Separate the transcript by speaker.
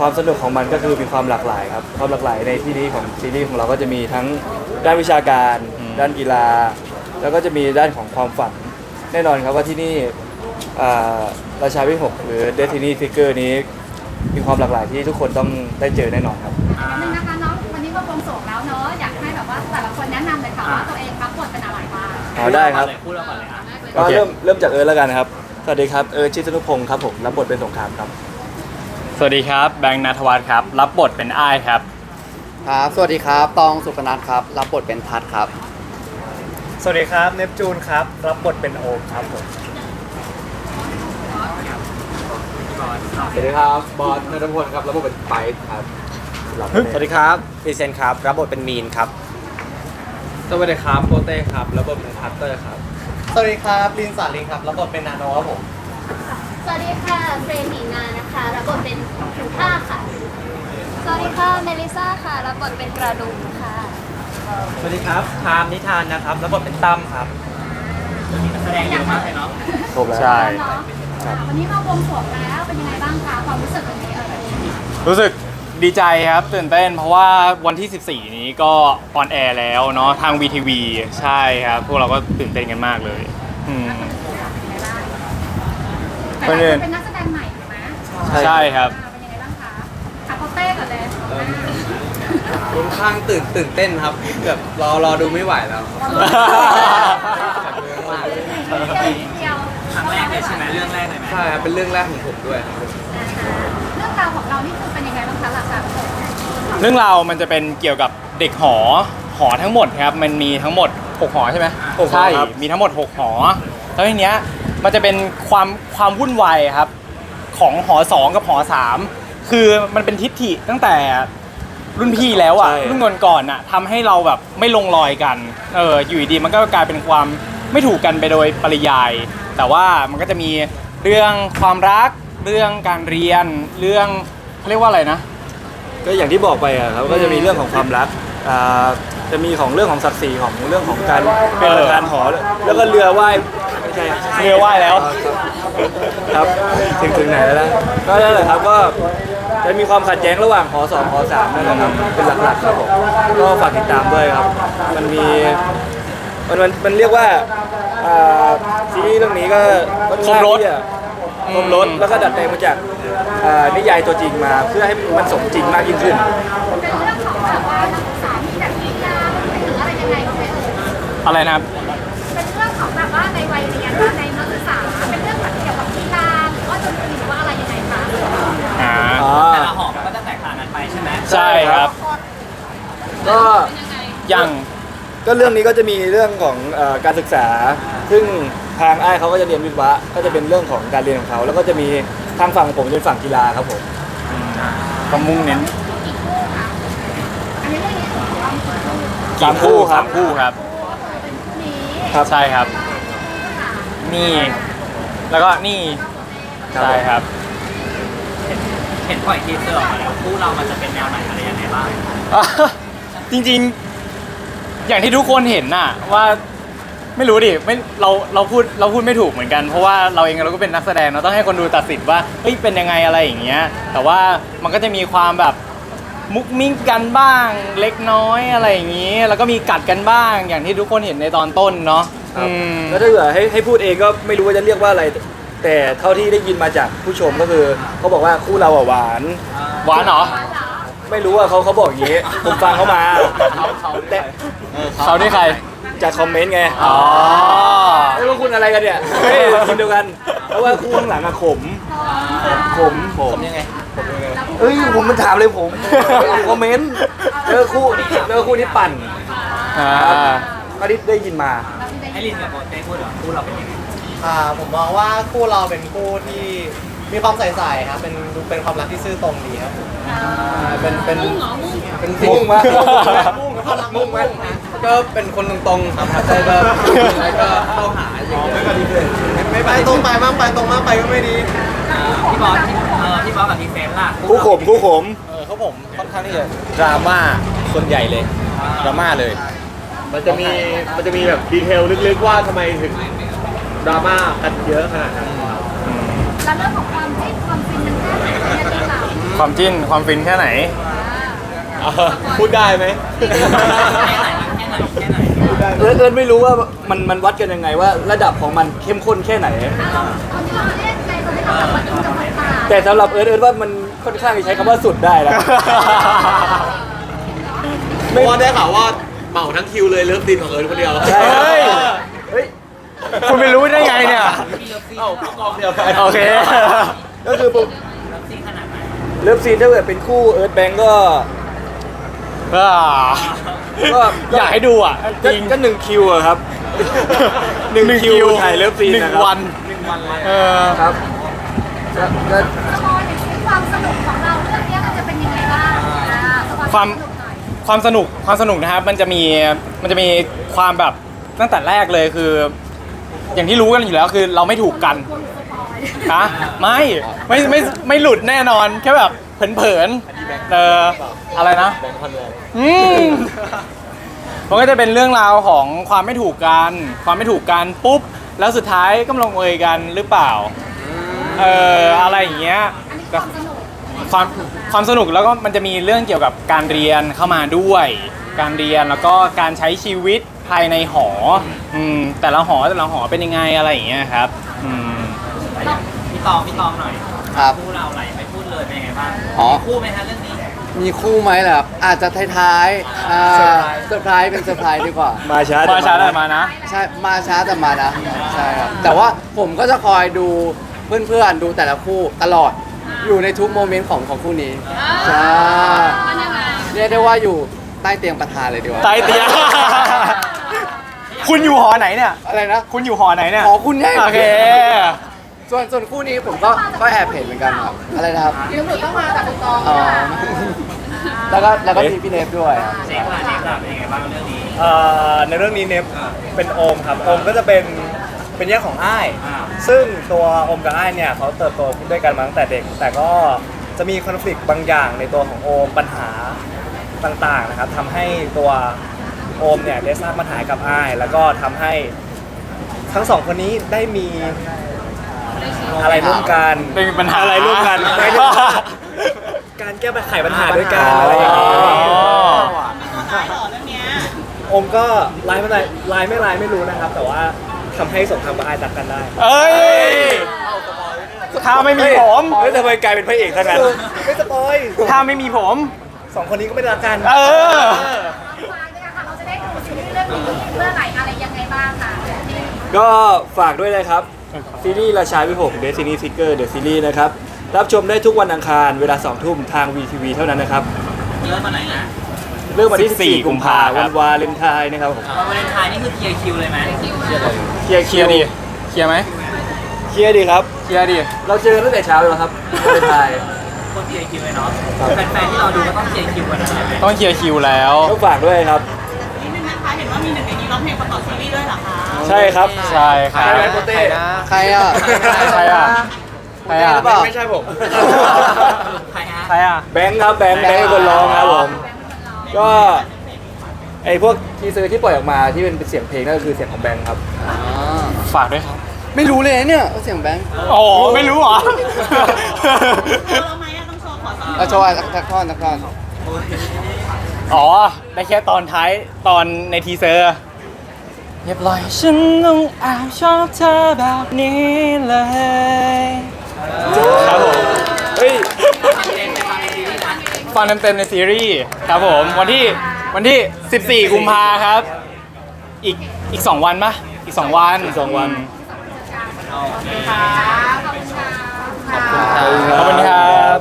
Speaker 1: ความสนุกของมันก็คือมีความหลากหลายครับความหลากหลายในที่นี้ของซีรีส์ของเราก็จะมีทั้งด้านวิชาการ
Speaker 2: อืม
Speaker 1: ด้านกีฬา แล้วก็จะมีด้านของความฝันแน่นอนครับว่าที่นี่อ่าราชาวิหกหรือ Destiny Figure นี้มีความหลากหลายที่ทุกคนต้องได้เจอแน่นอนครับ
Speaker 3: นึงนะคะน้องวันนี้ก็วงสวงแล้วเนาะอยากให้แบบว่าแต่ละคนแนะนำเลยค่ะว่าตัวเองรับบทเป็นอะไรบ้าง
Speaker 1: อ๋อได้ครับ
Speaker 4: พูดเราก่อนเลยอะ
Speaker 1: ก็เริ่มเริ่มจากเอิร์ธแล้วกันนะครับสวัสดีครับเอิร์ธชิดสนุพงศ์ครับผมรับบทเป็นสงครามครับ
Speaker 2: สวัสดีครับ แบงค์นัทวัฒน์ครับ รับบทเป็นอ้ายครับ
Speaker 5: ครับ สวัสดีครับ ตองสุพนัทครับ รับบทเป็นทัศน์ครับ
Speaker 6: สวัสดีครับ เนปจูนครับ รับบทเป็นโอมครับผม
Speaker 1: สวัสดีครับ บอสนรพลครับ รับบทเป็นไปครับ
Speaker 6: สวัสดีครับพีเซนครับ รับบทเป็นมีนครับ สวัสดีครับโปเต้ครับ รับบทเป็นพัตเตอร์ครับ
Speaker 5: สวัสดีครับลินสาลินครับ รับบทเป็นนาโนครับผม
Speaker 3: สวัสดีค่ะเฟรนหนีนานะคะรับบทเป็นถูท่าค่ะ สวัสดีค่ะเมลิซ่าค่ะรับบทเป็นกระดุมค่ะ
Speaker 6: สวัสดีครับทามนิทานนะครับรับบทเป็นตั้มครับ
Speaker 4: แสดงเยอะมากเลยเนาะ
Speaker 1: ครบแล้ว
Speaker 2: ใช่
Speaker 3: เนาะอ่าวันนี้มาวงสวงแล้วเป็นยังไงบ้างคะความรู้สึกวันนี้เออ
Speaker 2: รู้สึกดีใจครับตื่นเต้นเพราะว่าวันที่ 14 นี้ก็ออนแอร์แล้วเนาะทาง VTV ใช่ครับ พวกเราก็ตื่นเต้นกันมากเลยอืม
Speaker 3: แต่ละคนเป็นนักแสดงใหม่ถูกไหม
Speaker 2: ใช่ครับ
Speaker 3: อ่าเป็นยังไงบ้างคะขับโปเต้ก่อนเลย
Speaker 5: ค่อนข้างตื่นตื่นเต้นครับแบบรอรอดูไม่ไหวแล้ว
Speaker 3: เดียว
Speaker 4: ครั้งแรกเลยใช่ไหมเรื่องแรกเลยไหม
Speaker 5: ใช่ครับเป็นเรื่องแรกของผมด้วยครับ
Speaker 3: เรื่องราวของเรานี่คือเป็นยังไงบ้างคะหลักจาก
Speaker 2: เรื่องราวมันจะเป็นเกี่ยวกับเด็กหอหอทั้งหมดครับ มันมีทั้งหมด 6 หอใช่ไหม
Speaker 1: หกหอ
Speaker 2: ใช่
Speaker 1: ครับ
Speaker 2: มีทั้งหมด 6 หอ แล้วทีเนี้ย มันจะเป็นความความวุ่นวายครับ ของหอ2กับหอ3คือมันเป็นทิฏฐิตั้งแต่รุ่นพี่แล้วอะรุ่นก่อนๆอะทำให้เราแบบไม่ลงรอยกันเอออยู่ดีๆมันก็กลายเป็นความไม่ถูกกันไปโดยปริยาย แต่ว่ามันก็จะมีเรื่องความรัก เรื่องการเรียน เรื่องเขาเรียกว่าอะไรนะ
Speaker 1: ก็อย่างที่บอกไปอะครับก็จะมีเรื่องของความรักอ่าจะมีของเรื่องของศักดิ์ศรีของเรื่องของการเป็นประธานหอ แล้วก็เรือว่าย ไม่ใช่
Speaker 2: เรือว่ายแล้ว
Speaker 1: ครับถึงถึงไหนแล้วนะก็นั่นแหละครับก็จะมีความขัดแย้งระหว่างหอสองหอสามนั่นแหละครับเป็นหลักๆครับผมก็ฝากติดตามด้วยครับ มันมีมันมันมันเรียกว่าอ่าซีรีส์เรื่องนี้ก็ค่อนข้าง
Speaker 2: ครบรส
Speaker 1: ที่จะครบรถแล้วก็ดัดแปลงมาจากอ่านิยายตัวจริงมา เพื่อให้มันสมจริงมากยิ่งขึ้น
Speaker 3: เป็นเรื่องของแบบว่านักศึกษาที่แบบกีฬาหรืออะไรยังไงก็ไม่รู้
Speaker 2: อะไรนะครับ
Speaker 1: ก็เรื่องนี้ก็จะมีเรื่องของเออการศึกษา ซึ่งทางไอ้ายเขาก็จะเรียนวิศวะก็จะเป็นเรื่องของการเรียนของเขา แล้วก็จะมีทางฝั่งผมเป็นฝั่งกีฬาครับผม
Speaker 2: ก็มุ่งเน้น
Speaker 3: กี่คู่คะอันนี้เรื่องนี้ของเรากี่คู่
Speaker 1: สามคู่ครับ
Speaker 2: สามคู่ครับ
Speaker 3: เป็นคู่นี้
Speaker 1: ครับ
Speaker 2: ใช่ครับ นี่ แล้วก็นี่
Speaker 1: ครับ
Speaker 2: ใช่ครับ
Speaker 4: เห็นปล่อยทีเซอร์ออกมาแล้วคู่เรามันจะเป็นแนวไหนอะไรยังไงบ้าง
Speaker 2: จริงๆ อย่างที่ทุกคนเห็นน่ะว่าไม่รู้ดิไม่เราเราพูดเราพูดไม่ถูกเหมือนกันเพราะว่าเราเองเราก็เป็นนักแสดงเราต้องให้คนดูตัดสินว่าเฮ้ยเป็นยังไงอะไรอย่างเงี้ย แต่ว่ามันก็จะมีความแบบมุกมิ้งกันบ้างเล็กน้อยอะไรอย่างงี้ แล้วก็มีกัดกันบ้างอย่างที่ทุกคนเห็นในตอนต้นเนาะ
Speaker 1: ครับ
Speaker 2: อืม
Speaker 1: แล้วถ้าเกิดให้ให้พูดเองก็ไม่รู้ว่าจะเรียกว่าอะไร แต่เท่าที่ได้ยินมาจากผู้ชมก็คือเขาบอกว่าคู่เราอะหวาน
Speaker 2: หวานเหรอ
Speaker 1: ไม่รู้ว่าเขาเขาบอกอย่างนี้ ผมฟังเขามาแต่
Speaker 2: เขานี่ใคร
Speaker 1: จากคอมเมนต์ไง
Speaker 2: อ๋อ
Speaker 1: ไม่รู้คุณอะไรกันเนี่ยเฮ้ยทีมเดียวกันเพราะว่าคู่ข้างหลังอะขมขมขมยังไงเอ้ยผมมันถามเลยผมคอมเมนต์แล้วก็คู่แล้วก็คู่ที่ปั่น
Speaker 2: อ่า
Speaker 1: ก็ได้ได้ยินมา
Speaker 4: ให้ลินกับโปเต้พูดเหรอคู่เราเป็นยังไง
Speaker 6: อ่าผมมองว่าคู่เราเป็นคู่ที่ มีความใสๆครับเป็นดูเป็นความรักที่ซื่อตรงดีครับผมอ่าเป็นเป็นเป็น
Speaker 1: มุ่งมาก
Speaker 6: มุ่งความรักมุ่งไหมก็เป็นคนตรงๆครับแต่ก็แล้วก็เข้าหาอย่างเงี้ยไม่ไปตรงไปมากไปตรงมากไปก็ไม่ดี
Speaker 4: อ่าพี่บอสเออพี่บอสกับพี่เฟรมล่ะ
Speaker 1: คู่ขมคู่ขม
Speaker 5: เออเขาผมค่อนข้างที่จะดราม่าส่วนใหญ่เลยดราม่าเลย
Speaker 6: มันจะมีมันจะมีแบบดีเทลลึกๆว่าทำไมถึงดราม่ากันเยอะขนาดนั้น
Speaker 3: แล้วเรื่องของความที่ความฟินมันแค่ไหนเนี่ยที่เรา
Speaker 2: ความจิ้นความฟินแค่ไหน
Speaker 1: พูดได้ไหม
Speaker 4: แค่ไหนแค่ไหนแค่ไหน
Speaker 1: เอิร์ธเอิร์ธไม่รู้ว่ามันมันวัดกันยังไงว่าระดับของมันเข้มข้นแค่ไหน
Speaker 3: ตอนที่เราเล่นในตอนที่เราแบบว่าดูจะมาตา
Speaker 1: แต่สำหรับเอิร์ธเอิร์ธว่ามันค่อนข้างจะใช้คำว่าสุดได้แล้ว
Speaker 6: เพราะว่าได้ข่าวว่าเหมาทั้งคิวเลยเลิฟซีนของเอิร์ธคนเดียว
Speaker 1: ใช่
Speaker 2: เฮ้ย
Speaker 1: เฮ้ย
Speaker 2: คุณไปรู้ได้ไงเนี่ย
Speaker 4: มีเลิฟซีน
Speaker 6: เอ้ากองเดียวกัน
Speaker 2: โอเค
Speaker 1: ก็คือผม
Speaker 4: เลิฟซีนขนาดไหน
Speaker 1: เลิฟซีนถ้าเกิดเป็นคู่เอิร์ธแบงก์ก็
Speaker 2: อ่า
Speaker 1: ก็
Speaker 2: อยากให้ดูอะจ
Speaker 1: ก็
Speaker 2: ริง
Speaker 1: ก็หนึ่งคิวอะครับหนึ่งคิวถ่ายเลิฟซีน
Speaker 2: หนึ่ง
Speaker 1: นะครับ
Speaker 2: วันเออ
Speaker 1: ครับก็ก็
Speaker 3: สปอยถึงความสนุกของเราเรื่องนี้มันจะเป็นยังไงบ้างอ่าสปอย
Speaker 2: ความ
Speaker 3: สนุกหน่อย
Speaker 2: ความสนุกความสนุกนะครับ มันจะมีมันจะมีความแบบตั้งแต่แรกเลยคือ อย่างที่รู้กันอยู่แล้วคือเราไม่ถูกกัน
Speaker 3: คนสปอย
Speaker 2: ฮะไม่ไม่ไม่ไม่หลุดแน่นอนแค่แบบเผินๆเอออะไรนะอืมมันก็จะเป็นเรื่องราวของความไม่ถูกกัน ความไม่ถูกกันปุ๊บ แล้วสุดท้ายก็มาลงเอยกันหรือเปล่า เอออะไรอย่างเงี้ย
Speaker 3: อันนี้ความสนุก
Speaker 2: ความความสนุกแล้วก็มันจะมีเรื่องเกี่ยวกับการเรียนเข้ามาด้วย การเรียนแล้วก็การใช้ชีวิต ภายในหออืมแต่ละหอแต่ละหอเป็นยังไงอะไรอย่างเงี้ยครับอืม
Speaker 4: พี่ตองพี่ตองหน่อย
Speaker 6: ครับ
Speaker 4: คู่เราไหลไม่พูดเลยเป็นยังไงบ้าง
Speaker 6: อ๋อ
Speaker 4: มีคู่ไหมฮะเรื่องนี้
Speaker 6: มีคู่ไหมล่ะครับอาจจะท้ายๆอ่าเซอร์ไพรส์เป็นเซอร์ไพรส์ดีกว่า
Speaker 1: มาช้า
Speaker 2: มาช้าได้มานะ
Speaker 6: ใช่ มาช้าแต่มานะใช่ครับ แต่ว่าผมก็จะคอยดูเพื่อนๆ ดูแต่ละคู่ตลอด อยู่ในทุกโมเมนต์ของของคู่นี้ใช่
Speaker 3: มันยังไง
Speaker 6: เรียกได้ว่าอยู่ใต้เตียงประธานเลยดีกว่า
Speaker 2: ใต้เตียง คุณอยู่หอไหนเนี่ย
Speaker 6: อะไรนะ
Speaker 2: คุณอยู่หอไหนเนี่ย
Speaker 6: หอคุณแน่
Speaker 2: โอเค
Speaker 6: ส่วนส่วนคู่นี้ผมก็ก็แอบเห็นเหมือนกันครับ อะไรนะครับ
Speaker 3: หรือหนูต้องมาจากคุณตอง
Speaker 6: อ๋อแล้วก็แล้วก็มีพี่เนฟด้วยครับ
Speaker 4: เจ๊กล่ะเจ๊กล่ะเป็นยังไงบ้างเรื่องนี้
Speaker 7: เอ่อในเรื่องนี้เนฟเป็นโอมครับโอมก็จะเป็นเป็นแยกของอ้าย
Speaker 4: อ่า
Speaker 7: ซึ่งตัวโอมกับอ้ายเนี่ยเขาเติบโตขึ้นด้วยกันมาตั้งแต่เด็ก แต่ก็จะมีคอนฟ lict บางอย่างในตัวของโอมปัญหาต่างๆนะครับทำให้ตัว โอมเนี่ยได้สร้างปัญหากับอ้าย แล้วก็ทำให้ทั้งสองคนนี้ได้มีอะไรร่วมกัน
Speaker 2: เป็นปัญหา
Speaker 7: อะไรร่วมกัน ไม่ได้ การแก้ปัญหาปัญหาด้วยกันอะไรอย่างนี้
Speaker 2: อ๋อ
Speaker 7: โอมก็ไลน์ไม่ไลน์ไลน์ไม่ไลน์ไม่รู้นะครับ แต่ว่าทำให้สงครามกับอายตักกันได้
Speaker 2: เอ้ยถ้าไม่มีผม
Speaker 1: เฮ้ยทำไมกลายเป็นพระเอกซะงั้น
Speaker 7: ไม่สปอย
Speaker 2: ถ้าไม่มีผม
Speaker 7: สองคนนี้ก็ไม่ได้รักกัน
Speaker 2: เออ
Speaker 3: ฝ บ้างค่ะที่
Speaker 1: ก็ฝากด้วยนะครับ ซีรีส์ราชาวิหกเดซินีซิกเกอร์เดอะซีรีส์นะครับ รับชมได้ทุกวันอังคารเวลา 2 ทุ่มทาง VTV เท่านั้นนะครับ
Speaker 4: เริ่มมาไหนนะ
Speaker 1: เริ่มวันที่
Speaker 2: 14
Speaker 1: 14กุมภา
Speaker 2: ครั
Speaker 1: วั
Speaker 2: บ
Speaker 1: นวาเลนไทน์นะครับผม
Speaker 4: วันวาเลนไทน์นี่คือเคลียร์คิวเลยไหม
Speaker 1: เคลียร์
Speaker 2: เคลียร์ดิเคลียร์ไหม
Speaker 1: เคลียร์ดีครับ
Speaker 2: เคลียร์ดิ
Speaker 1: เราเจอกันตั้งแต่เช้าแล้วครับวาเลนไทน์
Speaker 4: คนเคลียร์คิวเลยเนาะแฟนๆที่เราดูก็ต้องเคลียร์คิวกันนะใช่ไหม
Speaker 2: ต้องเคลียร์คิวแล้ว
Speaker 1: ต้องฝากด้วยครับ
Speaker 8: นิดนึงนะ คะเห็นว่ามีหนึ่งในนี้ร้องเพลงประกอบซีรีส์ด้วยเหรอคะ
Speaker 1: ใช่ครับ
Speaker 2: ใช่ครับ
Speaker 1: ใช่ไหมโปเต้
Speaker 6: ใครอะ
Speaker 2: ใครอะ ใครอะ
Speaker 6: หรือเปล่า
Speaker 7: ไม่ใช่ผม
Speaker 4: ใครฮะ
Speaker 2: ใครอะ
Speaker 1: แบงค์ครับแบงค์แบงค์เป็นคนร้องครับผม ก็ไอพวกทีเซอร์ที่ปล่อยออกมาที่เป็นเสียงเพลงนั่นก็คือเสียงของแบงค์ครับ
Speaker 2: ฝากด้วยครับ
Speaker 6: ไม่รู้เลยนะเนี่ยว่าเสียงแบงค์
Speaker 2: โอ้ไม่รู้เหรอ
Speaker 8: เราไหมอะต้องโชว์ขอสัก
Speaker 6: เอาโชว์อะสักสักท่อนสักท่อน
Speaker 2: อ๋อ ได้แค่ตอนท้ายตอนในทีเซอร์เรียบร้อยฉันต้องแอาชอบเธอแบบนี้เลยครับผม
Speaker 1: เฮ้ย
Speaker 2: ฟังเต็มๆในซีรีส์ครับผมวันที่วันที่ 14 กุมภาครับ อีกอีก 2 วันปะอีก 2 วัน
Speaker 1: อีก2วันขอบคุณ
Speaker 2: ค
Speaker 3: รับ
Speaker 1: ขอบคุณครั
Speaker 2: บ